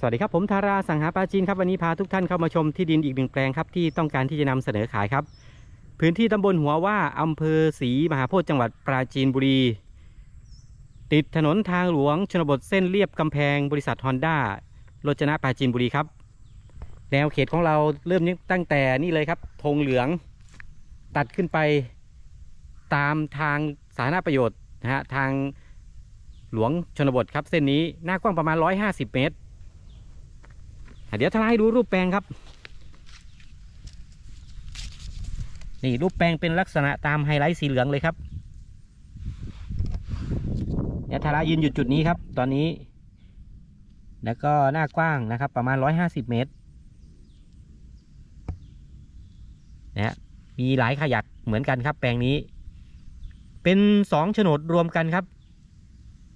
สวัสดีครับผมธาราสังหาปาจีนครับวันนี้พาทุกท่านเข้ามาชมที่ดินอีกหนึ่งแปลงครับที่ต้องการที่จะนำเสนอขายครับ พื้นที่ตำบลหัวว่าอำเภอศรีมหาโพธิจังหวัดปราจีนบุรี ติดถนนทางหลวงชนบทเส้นเรียบกำแพงบริษัทฮอนด้ารจนะปราจีนบุรีครับ แนวเขตของเราเริ่มตั้งแต่นี่เลยครับธงเหลืองตัดขึ้นไปตามทางสาธารณประโยชน์นะฮะทางหลวงชนบทครับเส้นนี้หน้ากว้างประมาณ 150 เมตร เดี๋ยวทลายดูรูปแปลงครับ นี่รูปแปลงเป็นลักษณะตามไฮไลท์สีเหลืองเลยครับเนี่ยทารายืนอยู่จุดนี้ครับ ตอนนี้ แล้วก็หน้ากว้างนะครับ ประมาณ 150 เมตรนะมีหลายขยักเหมือนกันครับ แปลงนี้ เป็นสองโฉนดรวมกันครับ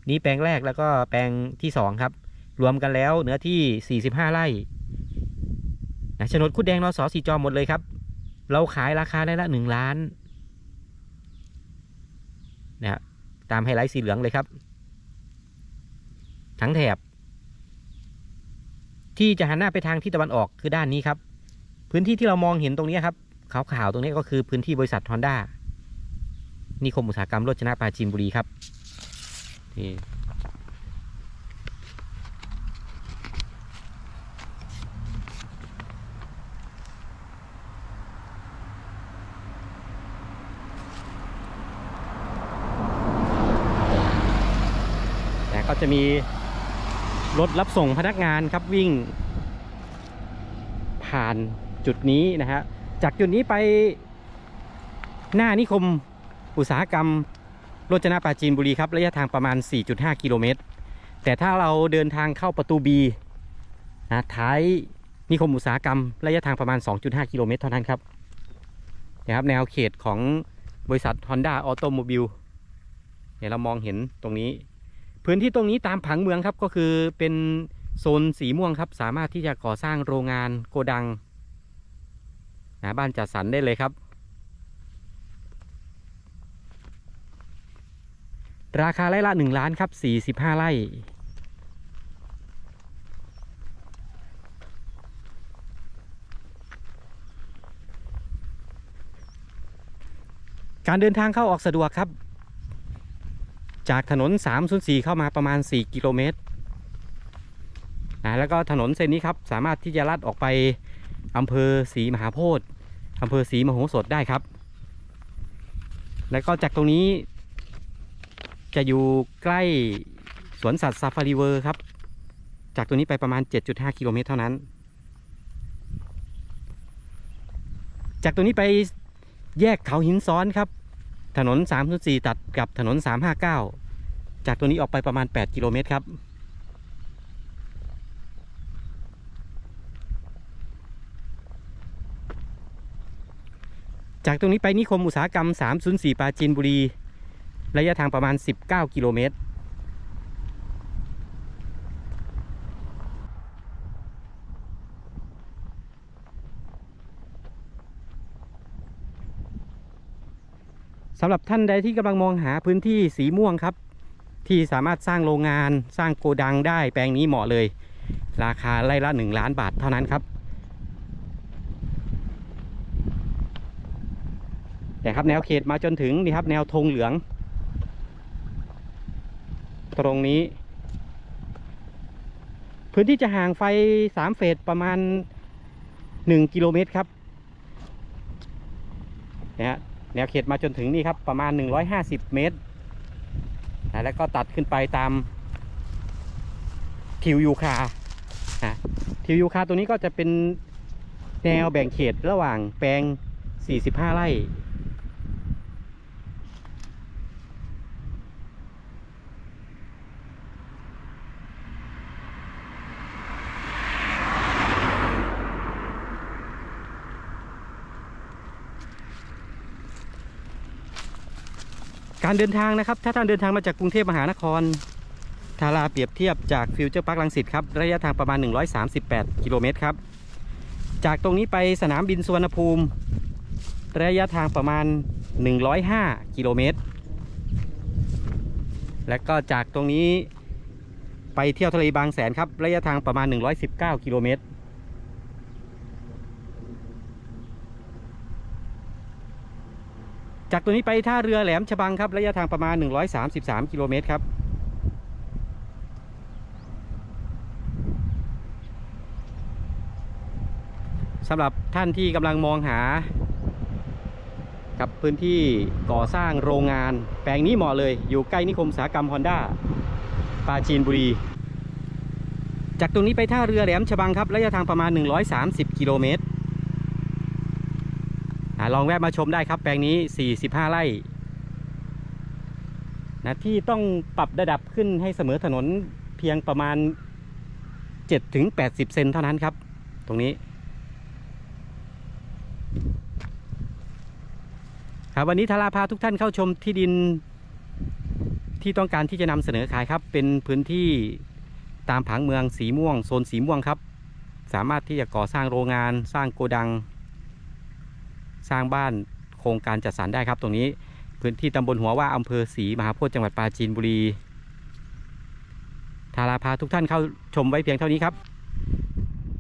นี้แปลงแรกแล้วก็แปลงที่สองครับ รวมกันแล้วเนื้อที่ 45 ไร่นะโฉนดคุดแดงนสสีจอมหมดเลยครับ เราขายราคาได้ละ 1 ล้านนะตามไฮไลท์สีเหลืองเลยครับ ทั้งแถบ ที่จะหันหน้าไปทางที่ตะวันออกคือด้านนี้ครับ พื้นที่ที่เรามองเห็นตรงนี้ครับขาวๆตรงนี้ก็คือพื้นที่บริษัทฮอนด้านิคมอุตสาหกรรมโรจนะปราจีนบุรีครับนี่ จะมีรถรับส่งพนักงานครับวิ่ง ผ่านจุดนี้นะฮะจากจุดนี้ไปหน้านิคมอุตสาหกรรมโรจนะปราจีนบุรีครับ ระยะทางประมาณ 4.5 กิโลเมตร แต่ถ้าเราเดินทางเข้าประตู B นะท้ายนิคมอุตสาหกรรม ระยะทางประมาณ 2.5 กิโลเมตรเท่านั้นครับนะครับ แนวเขตของบริษัท Honda Automobile เนี่ยเรามองเห็นตรงนี้ พื้นที่ตรงนี้ตามผังเมืองครับก็คือเป็นโซนสีม่วงครับ สามารถที่จะก่อสร้างโรงงานโกดังนะบ้านจัดสรรได้เลยครับ ราคาไร่ละ1ล้านครับ 45 ไร่การเดินทางเข้าออกสะดวกครับ จากถนน 304 เข้ามาประมาณ 4 กิโลเมตรนะแล้วก็ถนนเส้นนี้ครับ สามารถที่จะลัดออกไปอำเภอศรีมหาโพธิ์อำเภอศรีมโหสถได้ครับ แล้วก็จากตรงนี้ จะอยู่ใกล้สวนสัตว์ซาฟารีเวอร์ครับ จากตรงนี้ไปประมาณ 7.5 กิโลเมตรเท่านั้น จากตรงนี้ไปแยกเขาหินซ้อนครับ ถนน 304 ตัดกับถนน 359 จากตัวนี้ออกไปประมาณ 8 กิโลเมตรครับจากตรงนี้ไปนิคมอุตสาหกรรม 304 ปราจีนบุรี ระยะทางประมาณ 19 กิโลเมตร สำหรับท่านใดที่กำลังมองหาพื้นที่สีม่วงครับ ที่สามารถสร้างโรงงานสร้างโกดังได้แปลงนี้เหมาะเลย ราคาไร่ละ 1 ล้านบาทเท่านั้นครับ แต่ครับแนวเขตมาจนถึงนี่ครับแนวธงเหลือง ตรงนี้ พื้นที่จะห่างไฟ 3 เฟสประมาณ 1 กิโลเมตรครับนะฮะ แนวเขตมาจนถึงนี่ครับประมาณ 150 เมตรนะแล้วก็ตัดขึ้นไปตามทิวยูคานะทิวยูคาตัวนี้ก็จะเป็นแนวแบ่งเขตระหว่างแปลง 45 ไร่ การเดินทางนะครับ ถ้าท่านเดินทางมาจากกรุงเทพมหานครทาราเปรียบเทียบจากฟิวเจอร์พาร์คลังสิตครับ ระยะทางประมาณ 138 กิโลเมตรครับ จากตรงนี้ไปสนามบินสุวรรณภูมิ ระยะทางประมาณ 105 กิโลเมตร และก็จากตรงนี้ไปเที่ยวทะเลบางแสนครับ ระยะทางประมาณ 119 กิโลเมตร จากตัวนี้ไปท่าเรือแหลมฉบังครับ ระยะทางประมาณ 133 กิโลเมตรครับ สำหรับท่านที่กำลังมองหา กับพื้นที่ก่อสร้างโรงงาน แปลงนี้เหมาะเลย อยู่ใกล้นิคมอุตสาหกรรมฮอนด้าปราจีนบุรี จากตรงนี้ไปท่าเรือแหลมฉบังครับ ระยะทางประมาณ 130 กิโลเมตร ลองแวะมาชมได้ครับแปลงนี้ 45 ไร่นะที่ต้องปรับระดับขึ้นให้เสมอถนนเพียงประมาณ 7-80 เซนเท่านั้นครับ ตรงนี้ครับวันนี้ทาราพาทุกท่านเข้าชมที่ดินที่ต้องการที่จะนำเสนอขายครับ เป็นพื้นที่ตามผังเมืองสีม่วงโซนสีม่วงครับ สามารถที่จะก่อสร้างโรงงานสร้างโกดัง สร้างบ้านโครงการจัดสรรได้ครับ ตรงนี้พื้นที่ตำบลหัวว่าอำเภอศรีมหาโพธิ์จังหวัดปราจีนบุรีทาราพาทุกท่านเข้าชมไว้เพียงเท่านี้ครับ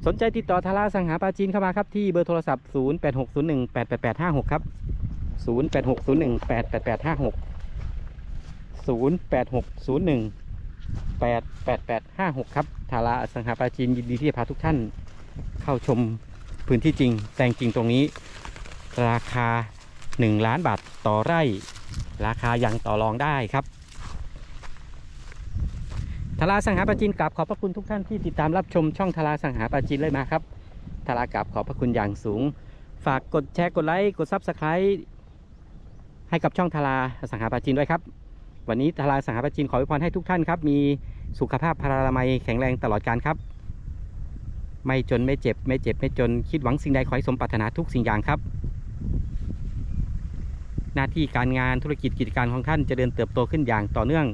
สนใจติดต่อทาราสังหาปราจีนเข้ามาครับ ที่เบอร์โทรศัพท์ 0860188856 ครับศูนย์แปดหกศูนย์หนึ่งแปดแปดแปดห้าหกศูนย์แปดหกศูนย์หนึ่งแปดแปดแปดห้าหกครับทาราสังหาปราจีนยินดีที่จะพาทุกท่านเข้าชมพื้นที่จริงแต่งจริงตรงนี้ ราคา 1 ล้านบาทต่อไร่ ราคายังต่อรองได้ครับทาราสังหาปาจีนกราบขอบพระคุณทุกท่านที่ติดตามรับชมช่องทาราสังหาปาจีนเลยมาครับทารากราบขอบพระคุณอย่างสูง ฝากกดแชร์กดไลค์กดซับสไคร b e ให้กับช่องทาราสังหาปาจีนด้วยครับ วันนี้ทาราสังหาปาจีนขออวยพรให้ทุกท่านครับ มีสุขภาพพลานามัยแข็งแรงตลอดการครับ ไม่จนไม่เจ็บไม่เจ็บไม่จนคิดหวังสิ่งใดขอให้สมปรารถนาทุกสิ่งอย่างครับ หน้าที่การงานธุรกิจกิจการของท่านจะเดินเติบโตขึ้นอย่างต่อเนื่อง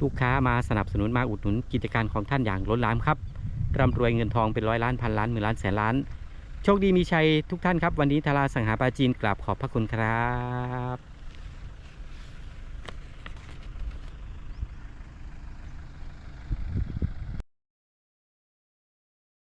ลูกค้ามาสนับสนุนมาอุดหนุนกิจการของท่านอย่างล้นหลามครับร่ำรวยเงินทองเป็นร้อยล้านพันล้านหมื่นล้านแสนล้าน โชคดีมีชัยทุกท่านครับ วันนี้ทาราสังหาปาจีนกราบขอบพระคุณครับ